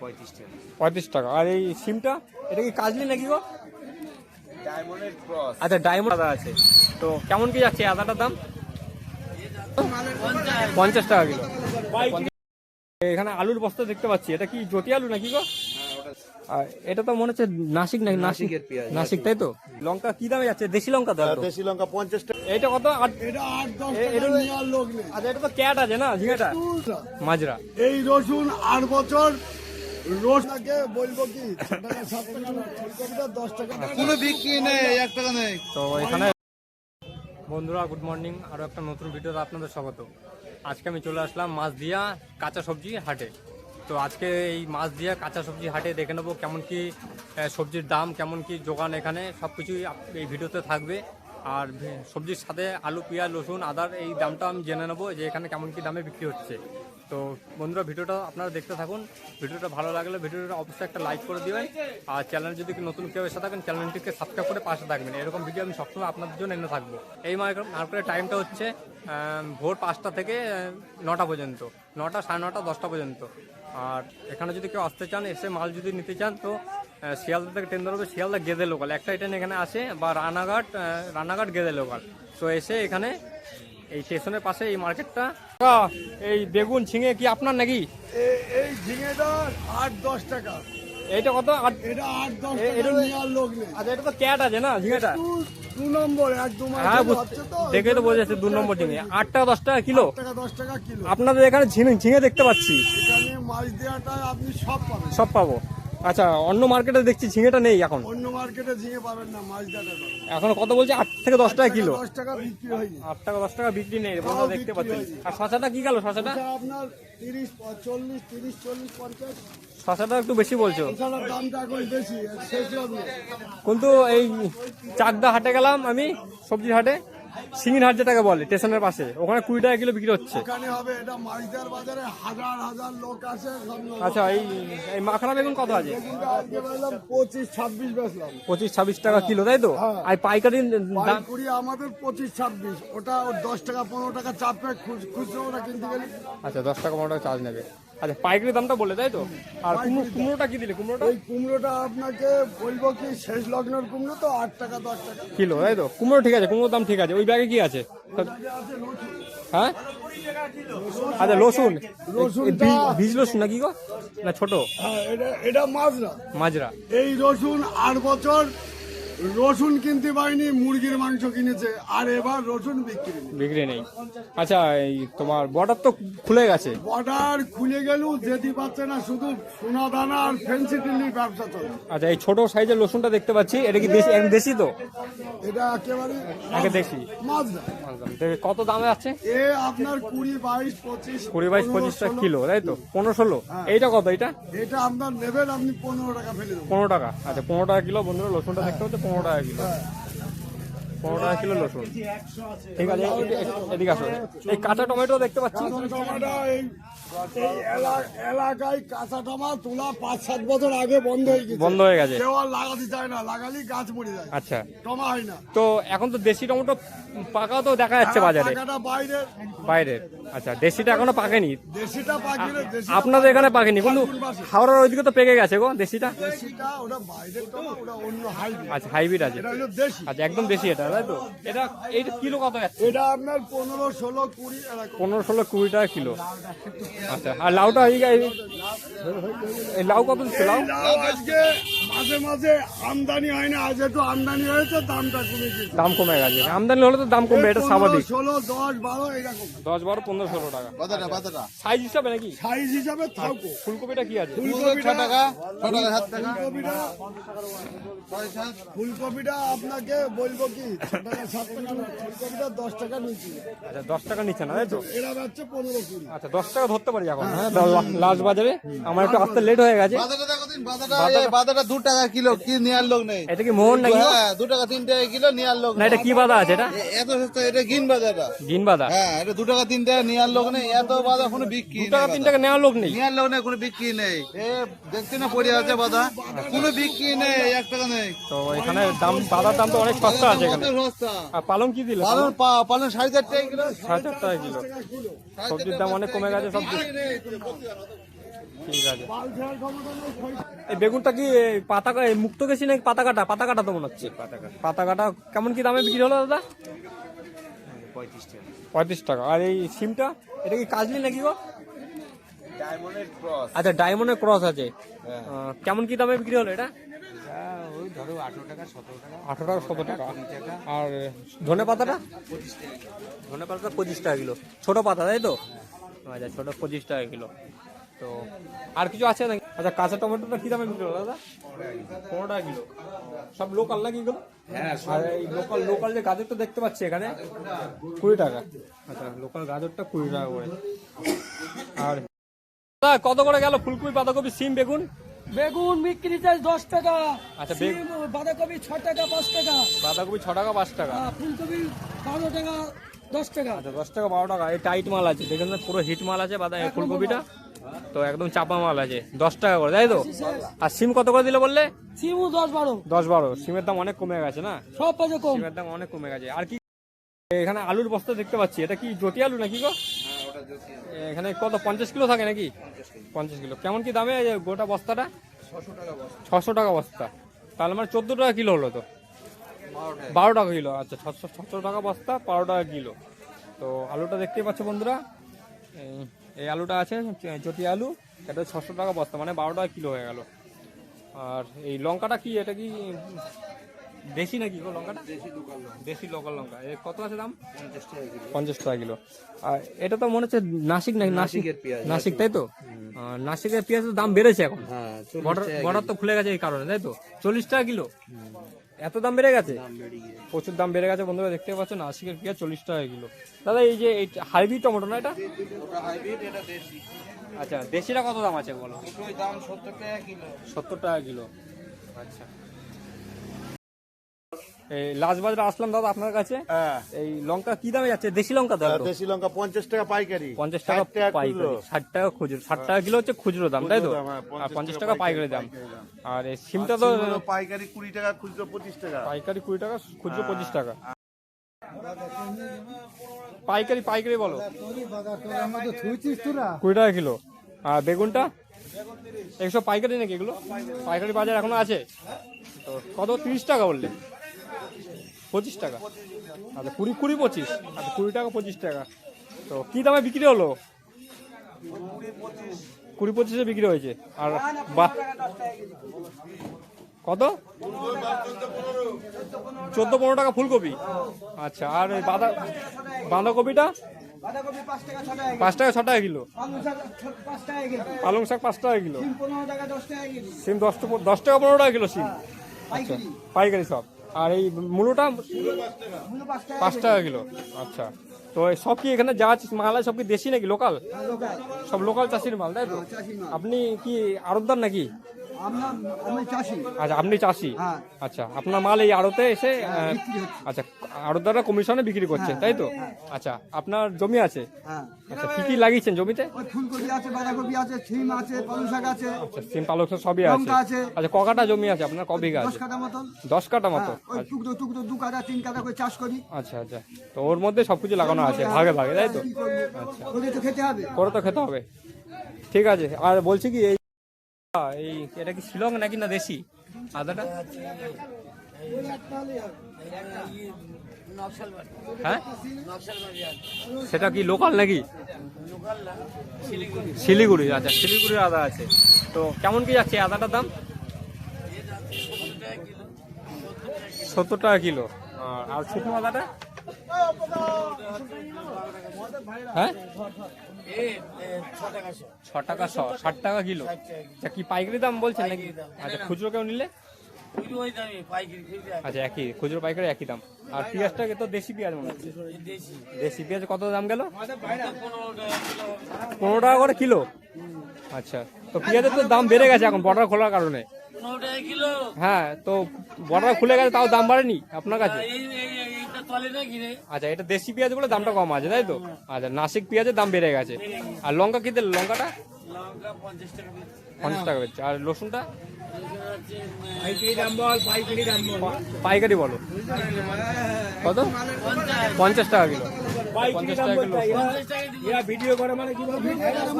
পঁয়ত্রিশ টাকা। পঁয়ত্রিশ টাকা আর এই সিমটা এটা কি কাজলি নাকি গো? ডায়মন্ডের ক্রস আচ্ছা ডায়মন্ড আদা আছে। তো কেমন কি যাচ্ছে আদাটার দাম? পঞ্চাশ টাকা কিলো। এখানে আলুর বস্তা দেখতে পাচ্ছি। এটা কি জটি আলু নাকি গো? আর এটা তো মনে হচ্ছে নাসিক নাকি নাসিকের পেঁয়াজ, নাসিক তাই তো? লঙ্কা কি দামে যাচ্ছে? দেশি লঙ্কা তো দেশি লঙ্কা পঞ্চাশ টাকা। এইটা কত? আট- এটা আট দশ এ- টাকা এটা- নেওয়ার লোক নেই। আচ্ছা এটা তো ক্যাট আছে না ঝিঙেটা? মাজরা। এই রসুন আট বছর রসুনকে বলব কি ছ টাকা সাত টাকা না ফুলকপিটা দশ টাকা। কোনো বিক্রি নেই এক টাকা নেই। তো এখানে বন্ধুরা গুড মর্নিং আরও একটা নতুন ভিডিওতে আপনাদের স্বাগত। আজকে আমি চলে আসলাম মাছ দিয়া কাঁচা সবজি হাটে। তো আজকে এই মাছ দিয়ে কাঁচা সবজি হাটে দেখে নেব কেমন কি সবজির দাম, কেমন কি যোগান এখানে সব কিছুই এই ভিডিওতে থাকবে। আর সবজির সাথে আলু, পেঁয়াজ, রসুন, আদার এই দামটা আমি জেনে নেব যে এখানে কেমন কি দামে বিক্রি হচ্ছে। তো বন্ধুরা, ভিডিওটা আপনারা দেখতে থাকুন। ভিডিওটা ভালো লাগলে ভিডিওটা অবশ্যই একটা লাইক করে দেবেন। আর চ্যানেল যদি নতুন কেউ এসে থাকেন, চ্যানেলটিকে সাবস্ক্রাইব করে পাশে থাকবেন। এরকম ভিডিও আমি সবসময় আপনাদের জন্য এনে থাকব। এই মার্কেটের টাইমটা হচ্ছে ভোর পাঁচটা থেকে নটা পর্যন্ত। নটা সাড়ে নটা, দশটা পর্যন্ত। আর এখানে যদি কেউ আসতে চান, এসে মাল যদি নিতে চান, তো শিয়ালদা থেকে ট্রেন ধরবে শিয়ালদা গেদে লোকাল। একটা ট্রেন এখানে আসে বা রানাঘাট রানাঘাট গেদে লোকাল। তো এসে এখানে এই স্টেশনের পাশে এই মার্কেটটা। এই বেগুন ঝিঙে কি আপনার নাকি? এই ঝিঙেটা আট, দশ টাকা। এইটা কত? এটা আট দশ এটা- নেওয়ার লোক নেই। আচ্ছা এটা তো ক্যাট আছে না ঝিঙেটা দু- নম্বর এক দু মাস হ্যাঁ দেখে তো বোঝা যাচ্ছে দু নম্বর ঝিঙে আট টাকা দশ টাকা কিলো? টাকা দশ টাকা কিলো। আপনাদের এখানে ঝিঙে ঝিঙে দেখতে পাচ্ছি। এখানে মাছ দেওয়াটা আপনি সব পাবেন। সব পাবো। আচ্ছা অন্য মার্কেটে দেখছি ঝিঙেটা নেই এখন। অন্য মার্কেটে ঝিঙে পাবেন না মাছ দেওয়াটা এখন কত বলছে? আট থেকে দশ টাকা কিলো। দশ টাকা বিক্রি হয়নি। আট টাকা দশ টাকা বিক্রি নেই বন্ধুরা দেখতে পাচ্ছেন। আর শশাটা কি গেল? শশাটা আপনার তিরিশ চল্লিশ তিরিশ চল্লিশ পঞ্চাশ। শশাটা একটু বেশি বলছো? কিন্তু এই চাকদা হাটে গেলাম আমি সবজির হাটে। সিঙ্গির হাট যেটাকে বলে স্টেশনের পাশে। ওখানে কুড়ি টাকা কিলো বিক্রি হচ্ছে। আচ্ছা এই এই মাখনা বেগুন কত আছে? পঁচিশ ছাব্বিশ পঁচিশ ছাব্বিশ টাকা কিলো তাই তো? হ্যাঁ। আর পাইকারি আমাদের পঁচিশ ছাব্বিশ ওটা ওর দশ টাকা পনেরো টাকা চাপে খুচ- খুচরো ওটা কিনতে গেলে। আচ্ছা দশ টাকা পনেরো টাকা চার্জ নেবে। আচ্ছা পাইকারি দামটা বলে তাই তো? আর কুমড়ো কুমড়োটা কি দিলে? কুমড়োটা? ওই কুমড়োটা আপনাকে বলব কি শেষ লগ্নের কুমড়ো তো আট টাকা দশ টাকা। কিলো তাই তো? কুমড়ো ঠিক আছে কুমড়োর দাম ঠিক আছে। ওই ব্যাগে কি আছে? হ্যাঁ? আচ্ছা রসুন। বীজ- রসুন নাকি গো? না ছোট? হ্যাঁ এটা এটা মাজরা। মাজরা। এই রসুন আট বছর রসুন কিনতে পারিনি মুরগির মাংস কিনেছে আর এবার রসুন বিক্রি নেই। বিক্রি নেই। আচ্ছা এই তোমার বর্ডার তো খুলে গেছে। বর্ডার খুলে গেলেও যেতে পারছে না শুধু সোনা দানা আর ফেন্সি টিল্লির ব্যবসা চলে। আচ্ছা এই ছোট সাইজের রসুনটা দেখতে পাচ্ছি এটা কি দেশি দেশি তো? এটা একেবারে আগে তো কত দামে আছে এ আপনার কুড়ি বাইশ পঁচিশ কুড়ি বাইশ টাকা কিলো তাই তো? পনেরো ষোলো। এইটা কত এটা এটা আপনার নেবেন আপনি পনেরো টাকা ফেলে দেবেন। পনেরো টাকা। আচ্ছা পনেরো টাকা কিলো বন্ধুরা রসুনটা দেখতে হচ্ছে পনেরো টাকা কিলো। পনেরো টাকা কিলো রসুন ঠিক আছে এদিকে আসো। এই কাঁচা টমেটো দেখতে পাচ্ছি। এলাকায় কাঁচা টমা তোলা পাঁচ সাত বছর আগে বন্ধ হয়ে গেছে। বন্ধ হয়ে গেছে। কেউ আর লাগাতে চায় না লাগালি গাছ মরে যায়। আচ্ছা। টমা হয় না। তো এখন তো দেশি টমেটো পাকা তো দেখা যাচ্ছে বাজারে। টাকাটা বাইরে বাইরের। আচ্ছা দেশিটা এখনও পাকেনি? দেশিটা আপনাদের এখানে পাকেনি? কিন্তু হাওড়ার ওইদিকে তো পেকে গেছে গো দেশিটা? দেশিটা ওটা বাইরের টমা ওটা অন্য হাইব্রিড আচ্ছা হাইব্রিড আছে। এটা হলো দেশি। আচ্ছা একদম দেশি এটা তাই তো? এটা এইটা কিলো কত যাচ্ছে? এটা আপনার পনেরো ষোলো কুড়ি এরকম। পনেরো ষোলো কুড়ি টাকা কিলো। আচ্ছা আর লাউটা এই এই- এই লাউ কত দিচ্ছে লাউ? আজকে মাঝে মাঝে আমদানি হয় না আজ একটু আমদানি হয়েছে দামটা কমে গেছে। দাম কমে গেছে। আমদানি হলে তো দাম কমবে এটা স্বাভাবিক। ষোলো দশ বারো এরকম দশ বারো পনেরো ষোলো টাকা। বাদাটা বাদাটা সাইজ হিসাবে নাকি? সাইজ হিসাবে থাকো ফুলকপিটা কি আছে? ছ টাকা ছ টাকা সাত টাকা। ফুলকপিটা আপনাকে বলব কি সাত টাকা ফুলকপিটা দশ টাকা নিচ্ছি আচ্ছা দশ টাকা নিচ্ছে না তাই তো? এরা যাচ্ছে পনেরো কুড়ি। আচ্ছা দশ টাকা ধরতে পারি এখন। হ্যাঁ। লাস্ট বাজারে। আমার একটু আসতে লেট হয়ে গেছে। বাদাটা দু টাকা কিলো কি নেওয়ার লোক নেই। এটা কি মোহন নাকি? হ্যাঁ দু টাকা তিন টাকা কিলো নেওয়ার লোক না এটা কি বাদা আছে এটা? এত সস্তা এটা গিন বাদাটা গিন বাদা হ্যাঁ এটা দু টাকা তিন টাকা নেওয়ার লোক নেই। এত বাদা কোনো বিক্রি দু টাকা তিন টাকা নেওয়ার লোক নেই? নেওয়ার লোক নেই কোনো বিক্রি নেই। এ দেখছি না পড়ে আছে বাদা কোনো বিক্রি নেই এক টাকা নেই। তো এখানে দাম বাদার দাম তো অনেক সস্তা আছে এখানে। আর পালং কি দিলে? পালন পা- পালন সাড়ে চার টাকা কিলো। সাড়ে চার টাকা কিলো সবজির দাম অনেক কমে গেছে সব ঠিক আছে। এই বেগুনটা কি পাতা মুক্ত গেছি নাকি পাতা কাটা পাতা কাটা তো মনে হচ্ছে। পাতা কাটা পাতা কাটা কেমন কি দামে বিক্রি হলো দাদা? পঁয়ত্রিশ টাকা। পঁয়ত্রিশ টাকা। আর এই সিমটা এটা কি কাজলি নাকি গো? ডায়মন্ডের ক্রস। আচ্ছা ডায়মন্ডের ক্রস আছে। হ্যাঁ। কেমন কি দামে বিক্রি হলো এটা? ওই ধরো আঠেরো টাকা সতেরো টাকা। আঠারো টাকা সতেরো টাকা। আর ধনে পাতাটা? ধনে পাতাটা পঁচিশ টাকা কিলো। ছোট পাতা তাই তো? আচ্ছা ছোট পঁচিশ টাকা কিলো। তো আর কিছু আছে নাকি? আচ্ছা কাঁচা টমেটোটা কি দামে বিক্রি দাদা? পনেরো টাকা কিলো। সব লোকাল নাকি এগুলো? হ্যাঁ আর এই লোকাল লোকাল যে গাজরটা দেখতে পাচ্ছি এখানে? কুড়ি টাকা। আচ্ছা লোকাল গাজরটা কুড়ি টাকা করে। আর কত করে গেল ফুলকপি বাঁধাকপি সিম বেগুন? বেগুন বিক্রি চাই দশ টাকা। আচ্ছা, বাঁধাকপি ছ টাকা পাঁচ টাকা। বাঁধাকপি ছ টাকা পাঁচ টাকা। আহ, ফুলকপি বারো টাকা দশ টাকা। আচ্ছা দশ টাকা বারো টাকা। এই টাইট মাল আছে দেখেন না পুরো হিট মাল আছে বাদা এই ফুলকপিটা। তো একদম চাপা মাল আছে দশ টাকা করে তাই তো? আর সিম কত করে দিলে বললে? সিমু দশ বারো। দশ বারো সিমের দাম অনেক কমে গেছে না? সব পাশে কম। সিমের দাম অনেক কমে গেছে। আর কি এখানে আলুর বস্তা দেখতে পাচ্ছি এটা কি জটি আলু নাকি গো? এখানে কত পঞ্চাশ কিলো থাকে নাকি? পঞ্চাশ কিলো। কেমন কি দামে গোটা বস্তাটা? ছশো টাকা বস্তা। তাহলে মানে চোদ্দ টাকা কিলো হলো তো? বারো টাকা কিলো আচ্ছা ছশো ছশো টাকা বস্তা বারো টাকা কিলো। তো আলুটা দেখতেই পাচ্ছ বন্ধুরা এই- আলুটা আছে চটি আলু এটা ছশো টাকা বস্তা মানে বারো টাকা কিলো হয়ে গেল। আর এই লঙ্কাটা কি এটা কি দেশি নাকি গো লঙ্কাটা? দেশি লোকাল লঙ্কা। এ কত আছে দাম? পঞ্চাশ টাকা কিলো। আর এটা তো মনে হচ্ছে নাসিক নাকি নাসিক? নাসিক। তাই তো? নাসিকের পেঁয়াজের দাম বেড়েছে এখন। হ্যাঁ বর্ডার তো খুলে গেছে এই কারণে তাই তো? চল্লিশ টাকা কিলো? এত দাম বেড়ে গেছে? প্রচুর দাম বেড়ে গেছে বন্ধুরা দেখতে পাচ্ছেন নাসিকের পেঁয়াজ চল্লিশ টাকা কিলো দাদা এই যে এই হাইব্রিড টমেটো না এটা? আচ্ছা দেশিটা কত দাম আছে বলো? দাম সত্তর টাকা কিলো। সত্তর টাকা কিলো। আচ্ছা। লাস্ট বাজারে আসলাম দাদা আপনার কাছে। হ্যাঁ। এই লঙ্কা কি দামে যাচ্ছে? দেশি লঙ্কা? দেশি লঙ্কা পঞ্চাশ টাকা পাইকারি। পঞ্চাশ টাকা পাইকারি ষাট টাকা খুচরো। ষাট টাকা কিলো হচ্ছে খুচরো দাম তাই তো? হ্যাঁ, আর পঞ্চাশ টাকা টাকা পাইকারি দাম। আর এই সিমটা তো পাইকারি কুড়ি টাকা খুচরো পঁচিশ টাকা। পাইকারি কুড়ি টাকা খুচরো পঁচিশ টাকা। পাইকারি পাইকারি বলো। কুড়ি টাকা কিলো। আর বেগুনটা? একশো পাইকারি নাকি এগুলো? পাইকারি বাজার এখনও আছে? তো কত? তিরিশ টাকা বললে। পঁচিশ টাকা। আচ্ছা কুড়ি কুড়ি পঁচিশ। আচ্ছা কুড়ি টাকা পঁচিশ টাকা। তো কি দামে বিক্রি হলো? কুড়ি পঁচিশে বিক্রি হয়েছে। আর বা কত? চোদ্দ পনেরো টাকা ফুলকপি। আচ্ছা আর ওই বাঁধা বাঁধাকপিটা? পাঁচ টাকা ছ টাকা কিলো। পালং শাক পাঁচ টাকা কিলো। সিম দশ টাকা দশ টাকা পনেরো টাকা কিলো সিম। আচ্ছা পাইকারি সব। আর এই মূলোটা পাঁচ টাকা কিলো। আচ্ছা। তো সব কি এখানে যা মাল আছে সব কি দেশি নাকি লোকাল? সব লোকাল চাষির মাল তাই তো? আপনি কি আড়তদার নাকি? আচ্ছা আপনি চাষি? হ্যাঁ। আচ্ছা আপনার মাল এই আড়তে এসে হচ্ছে। আচ্ছা আড়তদাররা কমিশনে বিক্রি করছেন তাই তো? আচ্ছা আপনার জমি আছে? হ্যাঁ। আচ্ছা কি কি লাগিয়েছেন জমিতে? ফুলকপি আছে বাঁধাকপি আছে সিম আছে পালং শাক আছে। আচ্ছা সিম শাক সবই আছে। আচ্ছা ক কাটা জমি আছে আপনার? ক বিঘা দশ আছে? কাটা মতন। দশ কাটা মতো? হ্যাঁ, টুকরো টুকরো দু কাটা তিন কাটা করে চাষ করি। আচ্ছা আচ্ছা। তো ওর মধ্যে সবকিছু লাগানো আছে ভাগে ভাগে তাই তো? কি করব? তো খেতে হবে। করে তো খেতে হবে। ঠিক আছে আর বলছি কি এই এই এটা কি শিলং নাকি না দেশি? আদাটা? হ্যাঁ? সেটা কি লোকাল নাকি? শিলিগুড়ি। আচ্ছা শিলিগুড়ির আদা আছে। তো কেমন কি যাচ্ছে আদাটার দাম? সত্তর টাকা কিলো। আর- শুকনো আদাটা? হ্যাঁ? ছ টাকা শ। ষাট টাকা কিলো। আচ্ছা কি পাইকারি দাম বলছেন নাকি? আচ্ছা খুচরো কেউ নিলে? আচ্ছা একই খুচরো পাইকারি একই দাম। আর পেঁয়াজটাকে তো দেশি পেঁয়াজ মনে হচ্ছে। দেশি পেঁয়াজ কত দাম গেল? পনেরো টাকা করে কিলো। আচ্ছা তো পেঁয়াজের তো দাম বেড়ে গেছে এখন বর্ডার খোলার কারণে। হ্যাঁ তো বর্ডার খুলে গেছে তাও দাম বাড়েনি আপনার কাছে? আচ্ছা এটা দেশি পেঁয়াজ বলে দামটা কম আছে তাই তো? আচ্ছা নাসিক পেঁয়াজের দাম বেড়ে গেছে। আর লঙ্কা কি দিল লঙ্কাটা? পঞ্চাশ টাকা বেচছে আর রসুনটা? পাইকারি বলো। কত? পঞ্চাশ টাকা কিলো। পঞ্চাশ টাকা কিলো রসুন।